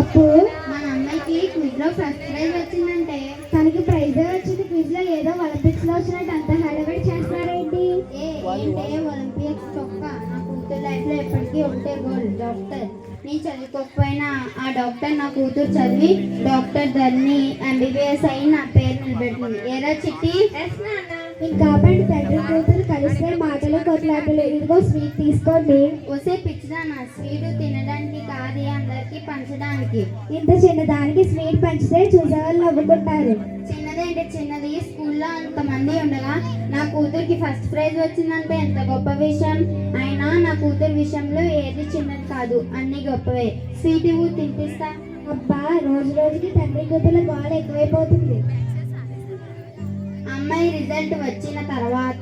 అప్పు మన అమ్మాయికి క్విజ్లో ఫస్ట్ ప్రైజ్ వచ్చిందంటే తనకి ప్రైజ్ వచ్చింది? క్విజ్లో ఏదో ఒలింపిక్స్లో వచ్చినట్టు అంత హడావిడి చేస్తున్నారేంటి? ఏంటే? ఒలింపిక్స్ చొక్క నా కూతురు లైఫ్లో ఎప్పటికీ ఒకటే గోల్ డాక్టర్ నేను చదువుకోకపోయినా ఆ డాక్టర్ నా కూతురు చదివి డాక్టర్ ధర్ని ఎంబీబీఎస్ అయి నా పేరు నిలబెట్టింది. ఏరా చిట్టి? ఇంకా కాబట్టి తండ్రి కూతురు కలిస్తే మాటలు కొట్లాటలు. ఇదిగో స్వీట్ తీసుకోండి. వసే పిచ్చిదానా స్వీట్ తినడానికి కాదు అందరికి పంచడానికి. ఇంత చిన్నదానికి స్వీట్ పంచితే చూసేవాళ్ళు నవ్వుకుంటారు. చిన్నదేంటి చిన్నది స్కూల్లో అంతమంది ఉండగా నా కూతురికి ఫస్ట్ ప్రైజ్ వచ్చిందంటే ఎంత గొప్ప విషయం. అయినా నా కూతురు విషయంలో ఏది చిన్నది కాదు అన్ని గొప్పవే. స్వీట్ ఇవ్వు తినిపిస్తా. అబ్బా రోజు రోజుకి తండ్రి కూతురు గోల ఎక్కువైపోతుంది. అమ్మాయి రిజల్ట్ వచ్చిన తర్వాత.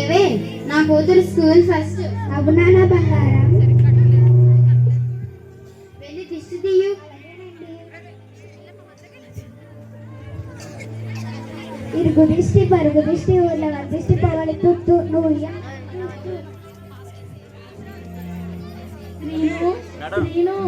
ఏవే నా కూతురు స్కూల్ ఫస్ట్. అవునా నా బంగారం. వెళ్ళి దిష్టి తీయు. ఇరుగు దిష్టి పరుగు దిష్టి ఊళ్ళ దిష్టి పవలి. తుత్తు నువ్వు ఇయ్య. శ్రీను.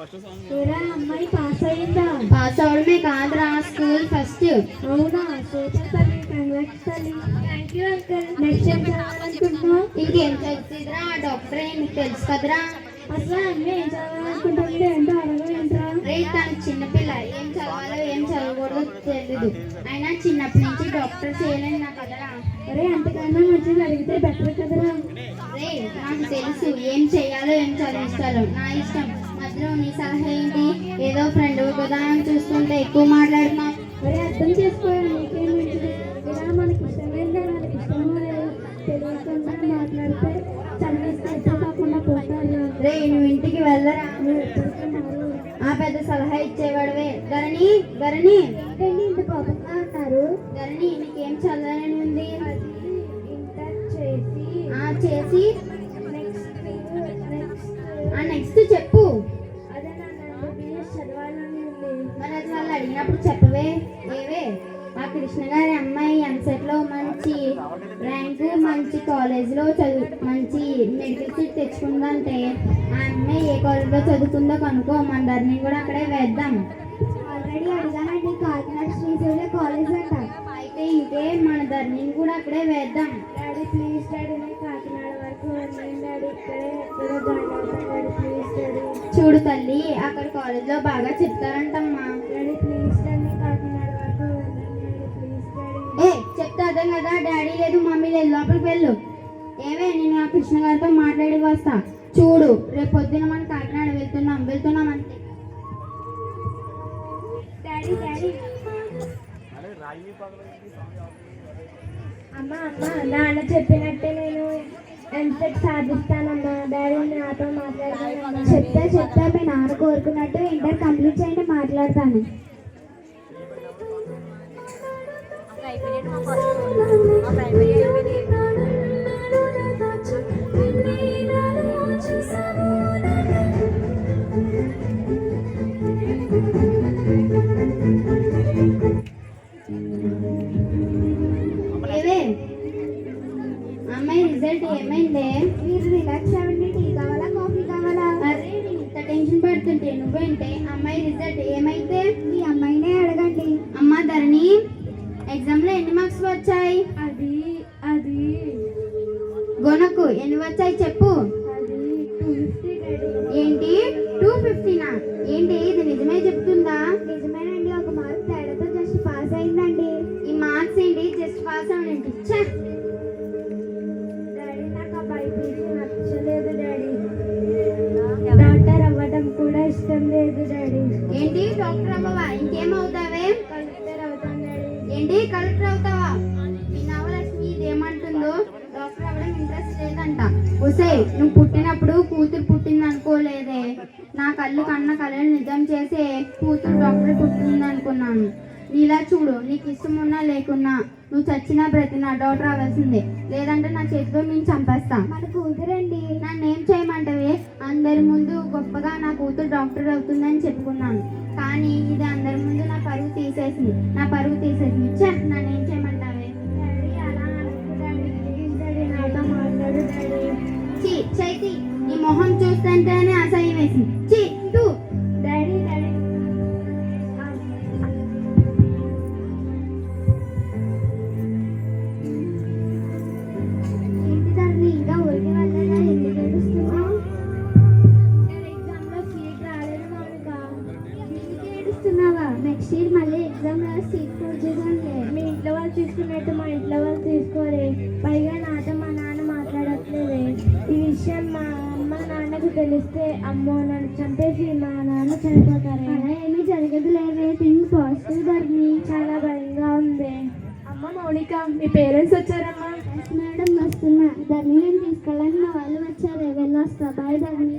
ఏరా అమ్మాయి పాస్ అయిందా? పాస్ అవడమే కాదురా స్కూల్ ఫస్ట్ అవునా? సూపర్ తల్లి కంగ్రాట్స్ తల్లి. థ్యాంక్ యూ అంకల్ నెక్స్ట్ ఏం చదవాలనుకుంటున్నావు ఇంకేం చదువుతుందిరా ఆ డాక్టర్ నీకు తెలుసు కదరా. అసలు అన్నీ ఏం చదవాలనుకుంటుంది ఏంటో అడగలేంట్రా రే తను చిన్నపిల్ల ఏం చదవాలో ఏం చదవకూడదో తెలీదు. అయినా చిన్నప్పటి నుంచి డాక్టర్ చేయలేను నా కదరా. అరే అంతకన్నా మంచిది అడిగితే బెటర్ కదరా? రే నాకు తెలుసు ఏం చేయాలో ఏం చదివిస్తాలో నా ఇష్టం. మధ్యలో నీ సలహా ఏంటి ఏదో ఫ్రెండ్ అని చూస్తుంటే ఎక్కువ మాట్లాడుతున్నావు అరే అర్థం చేసుకోవాలి నీకేం మంచిది ఇలా మనకి ఇష్టమైందే మనకి ఇష్టమో లేదో. తెలియకుండా మాట్లాడితే పోతారు. రే నువ్వు ఇంటికి వెళ్ళరా? మారు ఆ పెద్ద సలహా ఇచ్చేవాడవే. ధరణి ధరణి. ఇంత కోపంగా ధరణి నీకేం చదవాలని ఉంది? ఇంటర్ చేసి ఆ చేసి నెక్స్ట్ చెప్పు. మరి అది వాళ్ళు అడిగినప్పుడు చెప్పవే ఏవే? ఆ కృష్ణ గారి అమ్మాయి ఎంసెట్లో మంచి ర్యాంకు మంచి కాలేజ్లో చదువు మంచి మెడికల్ సీట్ తెచ్చుకుందంటే ఆ అమ్మాయి ఏ కాలేజ్లో చదువుకుందో కనుక్కో మన ధరణి కూడా అక్కడే వేద్దాం. ఆల్రెడీ అడిగానండి కాకినాడ శ్రీశైల కాలేజ్ అంట. అయితే ఇంకే మన ధరణిని కూడా అక్కడే వేద్దాం. డాడీ ప్లీజ్ డాడీ కాకినాడ చూడు తల్లి అక్కడ కాలేజ్లో బాగా చెప్తారంటమ్మా. ఏ చెప్తా అదే కదా? డాడీ లేదు మమ్మీ లేదు లోపలికి వెళ్ళు. ఏవే నేను ఆ కృష్ణ గారితో మాట్లాడి వస్తా. చూడు రేపు పొద్దున మనం కాకినాడ వెళ్తున్నాం వెళ్తున్నాం అంతే. అమ్మా అమ్మ నాన్న చెప్పినట్టే నేను ఎంసెట్ సాధిస్తానమ్మా డాడీ నాతో మాట్లాడతాను చెప్తా చెప్తా మీ నాన్న కోరుకున్నట్టు ఇంటర్ కంప్లీట్ చేయండి మాట్లాడతాను ఏవే రిజల్ట్ ఏమైందే? మీరు రిలాక్స్ అవ్వండి టీ కావాలా కాఫీ కావాలా? అరే నేను ఇంత టెన్షన్ పడుతుంటే నువ్వేంటే? అమ్మాయి రిజల్ట్ ఏమైతే? మీ అమ్మాయినే అడగండి. అమ్మ ధరణి ఎగ్జామ్లో ఎన్ని మార్క్స్ వచ్చాయి? అది అది. గొనకు ఎన్ని వచ్చాయి చెప్పు. అది టూ ఫిఫ్టీ డాడీ ఏంటి? టూ ఫిఫ్టీనా ఏంటి? ఇది నిజమే చెప్తుందా లేదు డాడీ. ఏంటి డాక్టర్ అవ్వవా ఇంకేమవుతావే? కలెక్టర్ అవుతాను డాడీ. ఏంటి కలెక్టర్ అవుతావా మీ నవలక్ష్మి ఇదేమంటుందో? డాక్టర్ అవ్వడం ఇంట్రెస్ట్ లేదంట. ఒసే నువ్వు పుట్టినప్పుడు కూతురు పుట్టింది అనుకోలేదే నా కళ్ళు కన్న కళలు నిజం చేసే కూతురు డాక్టర్ పుట్టింది అనుకున్నాను నీలా చూడు నీకు ఇష్టం ఉన్నా లేకున్నా నువ్వు చచ్చినా బ్రతినా డాక్టర్ అవ్వాల్సిందే. లేదంటే నా చేతితో నేను చంపేస్తా. మన కూతురండి. నన్ను ఏం చేయమంటావే? అందరి ముందు గొప్పగా నా కూతురు డాక్టర్ అవుతుందని చెప్పుకున్నాను. కానీ ఇది అందరి ముందు నా పరువు తీసేసింది. నా పరువు తీసేసి చ నన్ను ఏం చేయమంటావే చైతి ఈ మొహం చూస్తుంటేనే అసహ్యం వేసింది. దీనికి ఏడుస్తున్నావా నెక్స్ట్ ఇయర్ మళ్ళీ ఎగ్జామ్ రాసి సీట్ వచ్చేదానిలే మీ ఇంట్లో వాళ్ళు తీసుకున్నట్టు మా ఇంట్లో వాళ్ళు తీసుకోరే పైగా నాతో మా నాన్న మాట్లాడట్లేదే. ఈ విషయం మా అమ్మ నాన్నకు తెలిస్తే అమ్మో నన్ను చంపేసి మా నాన్న చనిపోతారే. అలా ఏమీ జరగదు లేదే థింక్ పాజిటివ్ ధర్మి చాలా భయంగా ఉంది. అమ్మ మౌనిక మీ పేరెంట్స్ వచ్చారమ్మా. మేడం వస్తున్నా. ధర్ని నేను తీసుకెళ్ళాలని మా వాళ్ళు వచ్చారు. వెళ్ళొస్తా. బాయ్ ధర్ని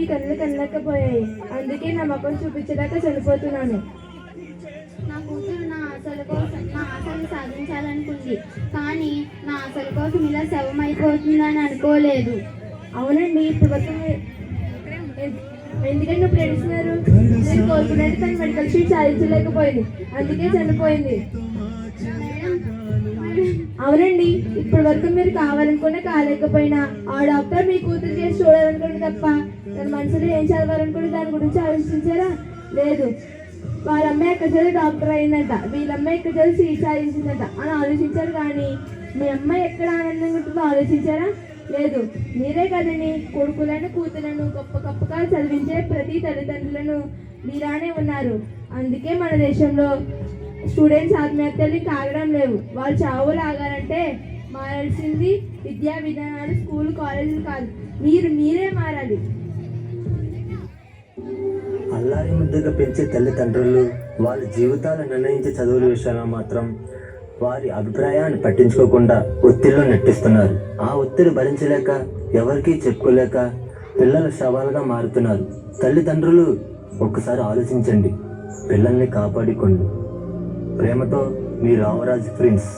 మీ కళ్ళు కనలేకపోయాయి అందుకే నా ముఖం చూపించలేక చనిపోతున్నాను. నా కూతురు నా ఆశల కోసం నా ఆశలు సాధించాలనుకుంది. కానీ నా ఆశల కోసం ఇలా శవం అయిపోతుందని అనుకోలేదు. అవునండి ఇప్పుడు ఎందుకంటే ఇప్పుడు ఏడుస్తున్నారు మీరు కోరుకున్నట్టు తన మెడికల్ షీట్ సాధించలేకపోయింది. అందుకే చనిపోయింది. అవునండి ఇప్పటి వరకు మీరు కావాలనుకునే కాలేకపోయినా ఆ డాక్టర్ మీ కూతురు చేసి చూడాలనుకుంటే తప్ప తన మనసులో ఏం చదవాలనుకుంటే దాని గురించి ఆలోచించారా? లేదు. వాళ్ళ అమ్మాయి ఎక్కడ చదివి డాక్టర్ అయిందంట. వీళ్ళ అమ్మాయి ఎక్కడ చదివి సీట్ సాధించిందంట అని ఆలోచించారు కానీ మీ అమ్మాయి ఎక్కడ ఆనందంగా ఉంటుందో ఆలోచించారా? లేదు. మీరే కదండి కొడుకులను కూతులను గొప్ప గొప్పగా చదివించే ప్రతి తల్లిదండ్రులను మీరానే ఉన్నారు. అందుకే మన దేశంలో స్టూడెంట్స్ ఆత్మహత్యలు కాగడం లేవు. వాళ్ళు చావులు ఆగాలంటే మారాల్సింది విద్యా విధానాలు స్కూల్ కాలేజీలు కాదు. మీరు మీరే మారాలి. అల్లారి ముద్దుగా పెంచే తల్లిదండ్రులు వాళ్ళ జీవితాలు నిర్ణయించే చదువుల విషయంలో మాత్రం వారి అభిప్రాయాన్ని పట్టించుకోకుండా ఒత్తిడిలో నెట్టిస్తున్నారు. ఆ ఒత్తిడి భరించలేక ఎవరికీ చెప్పుకోలేక పిల్లలు శవాలుగా మారుతున్నారు. తల్లిదండ్రులు ఒక్కసారి ఆలోచించండి. పిల్లల్ని కాపాడుకోండి. ప్రేమతో మీ రామరాజ్ ప్రిన్స్